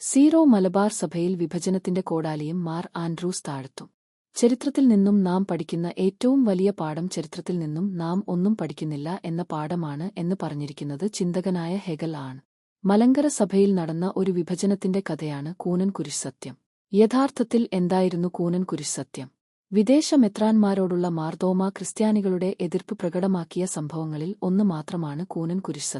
Zero Malabar സഭയിൽ വിഭജനത്തിന്റെ കോടാലിയും Mar Andrews താഴ്ത്തു. ചരിത്രത്തിൽ നിന്നും നാം പഠിക്കുന്ന ഏറ്റവും വലിയ പാഠം ചരിത്രത്തിൽ നിന്നും നാം ഒന്നും പഠിക്കുന്നില്ല എന്ന പാഠമാണ് എന്ന് പറഞ്ഞിരിക്കുന്നത് ചിന്തകനായ ഹെഗൽ ആണ്. മലങ്കര സഭയിൽ നടന്ന ഒരു വിഭജനത്തിന്റെ കഥയാണ് കൂനൻ കുരിശ് യഥാർത്ഥത്തിൽ എന്തായിരുന്നു കൂനൻ കുരിശ് വിദേശ മെത്രാന്മാരോടുള്ള മാർദോമ ക്രിസ്ത്യാനികളുടെ എതിർപ്പ് പ്രകടമാക്കിയ സംഭവങ്ങളിൽ ഒന്ന് മാത്രമാണ് കൂനൻ കുരിശ്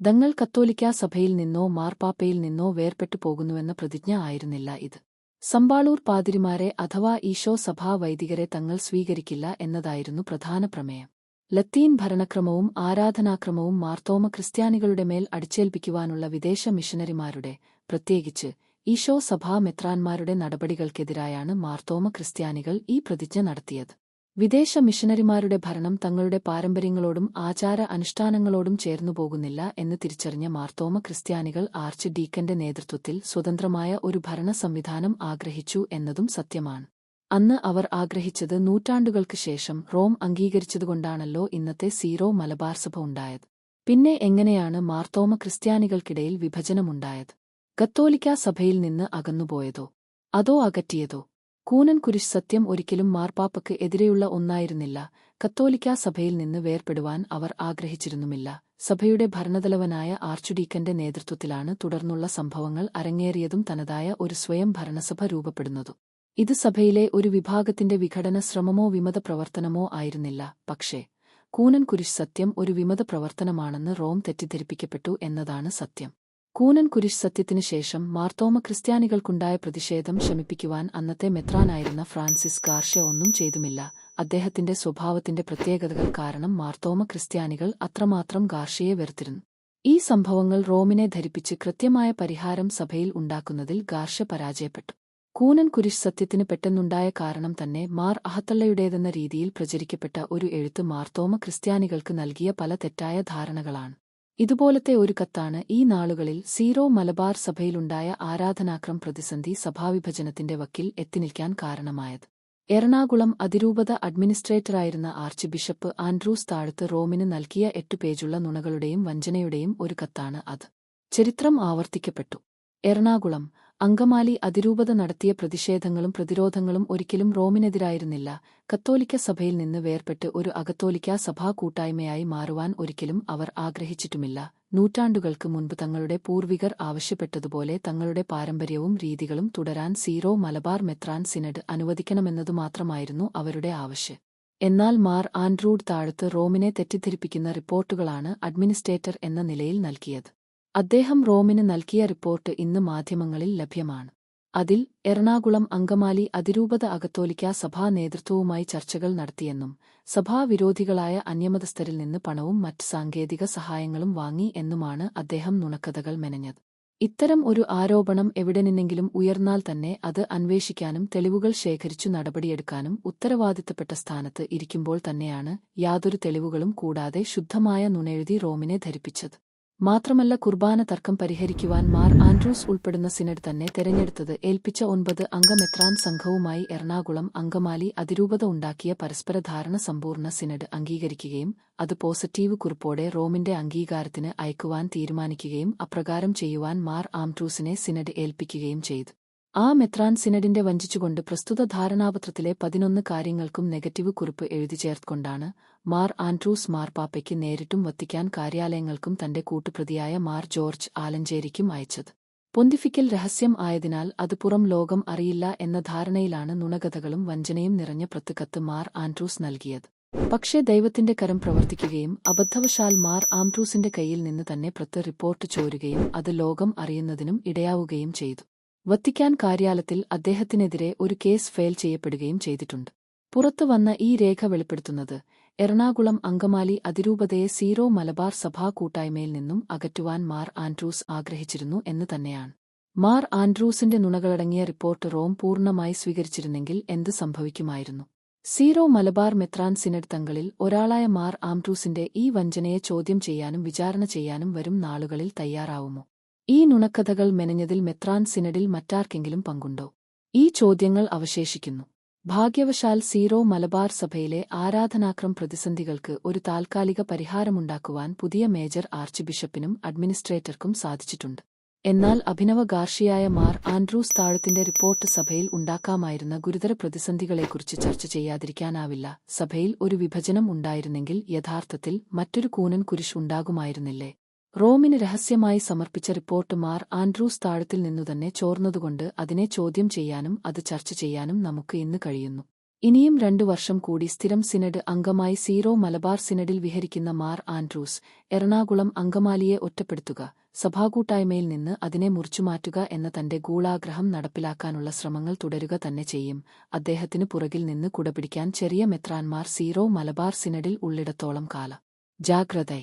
സത്യം ദങ്ങൾ കത്തോലിക്കാ സഭയിൽ നിന്നോ മാർപ്പാപ്പയിൽ നിന്നോ വേർപെട്ടു പോകുന്നുവെന്ന പ്രതിജ്ഞ ആയിരുന്നില്ല ഇത്. സമ്പാളൂർ പാതിരിമാരെ അഥവാ ഈശോ സഭാ വൈദികരെ തങ്ങൾ സ്വീകരിക്കില്ല എന്നതായിരുന്നു പ്രധാന പ്രമേയം. ലത്തീൻ ഭരണക്രമവും ആരാധനാക്രമവും മാർത്തോമ ക്രിസ്ത്യാനികളുടെ മേൽ അടിച്ചേൽപ്പിക്കുവാനുള്ള വിദേശ മിഷനറിമാരുടെ പ്രത്യേകിച്ച് ഈശോ സഭാ മെത്രാന്മാരുടെ നടപടികൾക്കെതിരായാണ് മാർത്തോമ ക്രിസ്ത്യാനികൾ ഈ പ്രതിജ്ഞ നടത്തിയത്. വിദേശ മിഷനറിമാരുടെ ഭരണം തങ്ങളുടെ പാരമ്പര്യങ്ങളോടും ആചാര അനുഷ്ഠാനങ്ങളോടും ചേർന്നുപോകുന്നില്ല എന്ന് തിരിച്ചറിഞ്ഞ മാർത്തോമ ക്രിസ്ത്യാനികൾ ആർച്ച് ഡീക്കന്റെ നേതൃത്വത്തിൽ സ്വതന്ത്രമായ ഒരു ഭരണ സംവിധാനം ആഗ്രഹിച്ചു എന്നതും സത്യമാണ്. അന്ന് അവർ ആഗ്രഹിച്ചത് നൂറ്റാണ്ടുകൾക്ക് ശേഷം റോം അംഗീകരിച്ചതുകൊണ്ടാണല്ലോ ഇന്നത്തെ സീറോ മലബാർ സഭ ഉണ്ടായത്. പിന്നെ എങ്ങനെയാണ് മാർത്തോമ ക്രിസ്ത്യാനികൾക്കിടയിൽ വിഭജനമുണ്ടായത്? കത്തോലിക്കാ സഭയിൽ നിന്ന് അകന്നുപോയതോ? അതോ അകറ്റിയതോ? കൂനൻ കുരിശ് സത്യം ഒരിക്കലും മാർപ്പാപ്പയ്ക്ക് എതിരെയുള്ള ഒന്നായിരുന്നില്ല. കത്തോലിക്കാ സഭയിൽ നിന്ന് വേർപെടുവാൻ അവർ ആഗ്രഹിച്ചിരുന്നുമില്ല. സഭയുടെ ഭരണതലവനായ ആർച്ചുഡീക്കന്റെ നേതൃത്വത്തിലാണ് തുടർന്നുള്ള സംഭവങ്ങൾ അരങ്ങേറിയതും തനതായ ഒരു സ്വയം ഭരണസഭ രൂപപ്പെടുന്നതും. ഇത് സഭയിലെ ഒരു വിഭാഗത്തിന്റെ വിഘടന ശ്രമമോ വിമത പ്രവർത്തനമോ ആയിരുന്നില്ല. പക്ഷേ കൂനൻ കുരിശ് സത്യം ഒരു വിമത പ്രവർത്തനമാണെന്ന് റോം തെറ്റിദ്ധരിപ്പിക്കപ്പെട്ടു എന്നതാണ് സത്യം. കൂനൻ കുരിശ് സത്യത്തിനു ശേഷം മാർത്തോമ ക്രിസ്ത്യാനികൾക്കുണ്ടായ പ്രതിഷേധം ശമിപ്പിക്കുവാൻ അന്നത്തെ മെത്രാനായിരുന്ന ഫ്രാൻസിസ് ഗാർഷ്യ ഒന്നും ചെയ്തുമില്ല. അദ്ദേഹത്തിന്റെ സ്വഭാവത്തിന്റെ പ്രത്യേകതകൾ കാരണം മാർത്തോമ ക്രിസ്ത്യാനികൾ അത്രമാത്രം ഗാർഷ്യയെ വെറുത്തിരുന്നു. ഈ സംഭവങ്ങൾ റോമിനെ ധരിപ്പിച്ച് കൃത്യമായ പരിഹാരം സഭയിൽ ഉണ്ടാക്കുന്നതിൽ ഗാർഷ്യ പരാജയപ്പെട്ടു. കൂനൻ കുരിശ് സത്യത്തിന് പെട്ടെന്നുണ്ടായ കാരണം തന്നെ മാർ അഹത്തള്ളയുടേതെന്ന രീതിയിൽ പ്രചരിക്കപ്പെട്ട ഒരു എഴുത്ത് മാർത്തോമ ക്രിസ്ത്യാനികൾക്ക് നൽകിയ പല തെറ്റായ ധാരണകളാണ്. ഇതുപോലത്തെ ഒരു കത്താണ് ഈ നാളുകളിൽ സീറോ മലബാർ സഭയിലുണ്ടായ ആരാധനാക്രം പ്രതിസന്ധി സഭാവിഭജനത്തിന്റെ വക്കിൽ എത്തിനിൽക്കാൻ കാരണമായത്. എറണാകുളം അതിരൂപത അഡ്മിനിസ്ട്രേറ്ററായിരുന്ന ആർച്ച് ബിഷപ്പ് ആൻഡ്രൂസ് താഴത്ത് റോമിന് നൽകിയ എട്ടു പേജുള്ള നുണകളുടെയും വഞ്ചനയുടെയും ഒരു കത്താണ് അത്. ചരിത്രം ആവർത്തിക്കപ്പെട്ടു. എറണാകുളം അങ്കമാലി അതിരൂപത നടത്തിയ പ്രതിഷേധങ്ങളും പ്രതിരോധങ്ങളും ഒരിക്കലും റോമിനെതിരായിരുന്നില്ല. കത്തോലിക്ക സഭയിൽ നിന്ന് വേർപെട്ട് ഒരു അകത്തോലിക്ക സഭാ കൂട്ടായ്മയായി മാറുവാൻ ഒരിക്കലും അവർ ആഗ്രഹിച്ചിട്ടുമില്ല. നൂറ്റാണ്ടുകൾക്ക് മുൻപ് തങ്ങളുടെ പൂർവികർ ആവശ്യപ്പെട്ടതുപോലെ തങ്ങളുടെ പാരമ്പര്യവും രീതികളും തുടരാൻ സീറോ മലബാർ മെത്രാൻ സിനഡ് അനുവദിക്കണമെന്നതുമാത്രമായിരുന്നു അവരുടെ ആവശ്യം. എന്നാൽ മാർ ആൻഡ്രൂഡ് താഴത്ത് റോമിനെ തെറ്റിദ്ധരിപ്പിക്കുന്ന റിപ്പോർട്ടുകളാണ് അഡ്മിനിസ്ട്രേറ്റർ എന്ന നിലയിൽ നൽകിയത്. അദ്ദേഹം റോമിന് നൽകിയ റിപ്പോർട്ട് ഇന്ന് മാധ്യമങ്ങളിൽ ലഭ്യമാണ്. അതിൽ എറണാകുളം അങ്കമാലി അതിരൂപത അകത്തോലിക്ക സഭാ നേതൃത്വവുമായി ചർച്ചകൾ നടത്തിയെന്നും സഭാവിരോധികളായ അന്യമതസ്ഥരിൽ നിന്ന് പണവും മറ്റ് സാങ്കേതിക സഹായങ്ങളും വാങ്ങി എന്നുമാണ് അദ്ദേഹം നുണക്കഥകൾ മെനഞ്ഞത്. ഇത്തരം ഒരു ആരോപണം എവിടെ നിന്നെങ്കിലും ഉയർന്നാൽ തന്നെ അത് അന്വേഷിക്കാനും തെളിവുകൾ ശേഖരിച്ചു നടപടിയെടുക്കാനും ഉത്തരവാദിത്തപ്പെട്ട സ്ഥാനത്ത് ഇരിക്കുമ്പോൾ തന്നെയാണ് യാതൊരു തെളിവുകളും കൂടാതെ ശുദ്ധമായ നുണയെഴുതി റോമിനെ ധരിപ്പിച്ചത്. മാത്രമല്ല കുർബാന തർക്കം പരിഹരിക്കുവാൻ മാർ ആൻഡ്രൂസ് ഉൾപ്പെടുന്ന സിനഡ് തന്നെ തെരഞ്ഞെടുത്തത് ഏൽപ്പിച്ച ഒൻപത് അംഗമെത്രാൻ സംഘവുമായി എറണാകുളം അങ്കമാലി അതിരൂപത ഉണ്ടാക്കിയ പരസ്പര ധാരണ സമ്പൂർണ സിനഡ് അംഗീകരിക്കുകയും അത് പോസിറ്റീവ് കുറിപ്പോടെ റോമിന്റെ അംഗീകാരത്തിന് അയക്കുവാൻ തീരുമാനിക്കുകയും അപ്രകാരം ചെയ്യുവാൻ മാർ ആംട്രൂസിനെ സിനഡ് ഏൽപ്പിക്കുകയും ചെയ്തു. ആ മെത്രാൻ സിനഡിന്റെ വഞ്ചിച്ചുകൊണ്ട് പ്രസ്തുത ധാരണാപത്രത്തിലെ പതിനൊന്ന് കാര്യങ്ങൾക്കും നെഗറ്റീവ് കുറിപ്പ് എഴുതി ചേർത്തുകൊണ്ടാണ് മാർ ആൻഡ്രൂസ് മാർപ്പാപ്പയ്ക്ക് നേരിട്ടും വത്തിക്കാൻ കാര്യാലയങ്ങൾക്കും തന്റെ കൂട്ടുപ്രതിയായ മാർ ജോർജ് ആലഞ്ചേരിക്കും അയച്ചത്. പൊന്തിഫിക്കൽ രഹസ്യം ആയതിനാൽ അത് പുറം ലോകം അറിയില്ല എന്ന ധാരണയിലാണ് നുണകഥകളും വഞ്ചനയും നിറഞ്ഞ പ്രത്തുകത്ത് മാർ ആൻഡ്രൂസ് നൽകിയത്. പക്ഷേ ദൈവത്തിന്റെ കരം പ്രവർത്തിക്കുകയും അബദ്ധവശാൽ മാർ ആംട്രൂസിന്റെ കയ്യിൽ നിന്ന് തന്നെ പ്രത്ത് റിപ്പോർട്ട് ചോരുകയും അത് ലോകം അറിയുന്നതിനും ഇടയാവുകയും ചെയ്തു. വത്തിക്കാൻ കാര്യാലയത്തിൽ അദ്ദേഹത്തിനെതിരെ ഒരു കേസ് ഫയൽ ചെയ്യപ്പെടുകയും ചെയ്തിട്ടുണ്ട്. പുറത്തു വന്ന ഈ രേഖ വെളിപ്പെടുത്തുന്നത് എറണാകുളം അങ്കമാലി അതിരൂപതയെ സീറോ മലബാർ സഭാ കൂട്ടായ്മയിൽ നിന്നും അകറ്റുവാൻ മാർ ആൻഡ്രൂസ് ആഗ്രഹിച്ചിരുന്നു എന്ന് തന്നെയാണ്. മാർ ആൻഡ്രൂസിന്റെ നുണകളടങ്ങിയ റിപ്പോർട്ട് റോം പൂർണമായി സ്വീകരിച്ചിരുന്നെങ്കിൽ എന്ത് സംഭവിക്കുമായിരുന്നു? സീറോ മലബാർ മെത്രാൻ സിനഡ് ഒരാളായ മാർ ആംട്രൂസിന്റെ ഈ വഞ്ചനയെ ചോദ്യം ചെയ്യാനും വിചാരണ ചെയ്യാനും വരും നാളുകളിൽ തയ്യാറാവുമോ? ഈ നുണക്കഥകൾ മെനഞ്ഞതിൽ മെത്രാൻ സിനഡിൽ മറ്റാർക്കെങ്കിലും പങ്കുണ്ടോ? ഈ ചോദ്യങ്ങൾ അവശേഷിക്കുന്നു. ഭാഗ്യവശാൽ സീറോ മലബാർ സഭയിലെ ആരാധനാക്രം പ്രതിസന്ധികൾക്ക് ഒരു താൽക്കാലിക പരിഹാരമുണ്ടാക്കുവാൻ പുതിയ മേജർ ആർച്ച് ബിഷപ്പിനും അഡ്മിനിസ്ട്രേറ്റർക്കും സാധിച്ചിട്ടുണ്ട്. എന്നാൽ അഭിനവഗാർഷിയായ മാർ ആൻഡ്രൂസ് താഴത്തിന്റെ റിപ്പോർട്ട് സഭയിൽ ഉണ്ടാക്കാമായിരുന്ന ഗുരുതര പ്രതിസന്ധികളെക്കുറിച്ച് ചർച്ച ചെയ്യാതിരിക്കാനാവില്ല. സഭയിൽ ഒരു വിഭജനം ഉണ്ടായിരുന്നെങ്കിൽ യഥാർത്ഥത്തിൽ മറ്റൊരു കൂനൻ കുരിശ് ഉണ്ടാകുമായിരുന്നില്ലേ? റോമിന് രഹസ്യമായി സമർപ്പിച്ച റിപ്പോർട്ട് മാർ ആൻഡ്രൂസ് താഴത്തിൽ നിന്നുതന്നെ ചോർന്നതുകൊണ്ട് അതിനെ ചോദ്യം ചെയ്യാനും അത് ചർച്ച ചെയ്യാനും നമുക്ക് ഇന്ന് കഴിയുന്നു. ഇനിയും രണ്ടു വർഷം കൂടി സ്ഥിരം സിനഡ് അംഗമായി സീറോ മലബാർ സിനഡിൽ വിഹരിക്കുന്ന മാർ ആൻഡ്രൂസ് എറണാകുളം അങ്കമാലിയെ ഒറ്റപ്പെടുത്തുക സഭാകൂട്ടായ്മയിൽ നിന്ന് അതിനെ മുറിച്ചുമാറ്റുക എന്ന തന്റെ ഗൂഢാഗ്രഹം നടപ്പിലാക്കാനുള്ള ശ്രമങ്ങൾ തുടരുക തന്നെ ചെയ്യും. അദ്ദേഹത്തിനു പുറകിൽ നിന്ന് കുടപിടിക്കാൻ ചെറിയ മെത്രാൻമാർ സീറോ മലബാർ സിനഡിൽ ഉള്ളിടത്തോളം കാല. ജാഗ്രതൈ.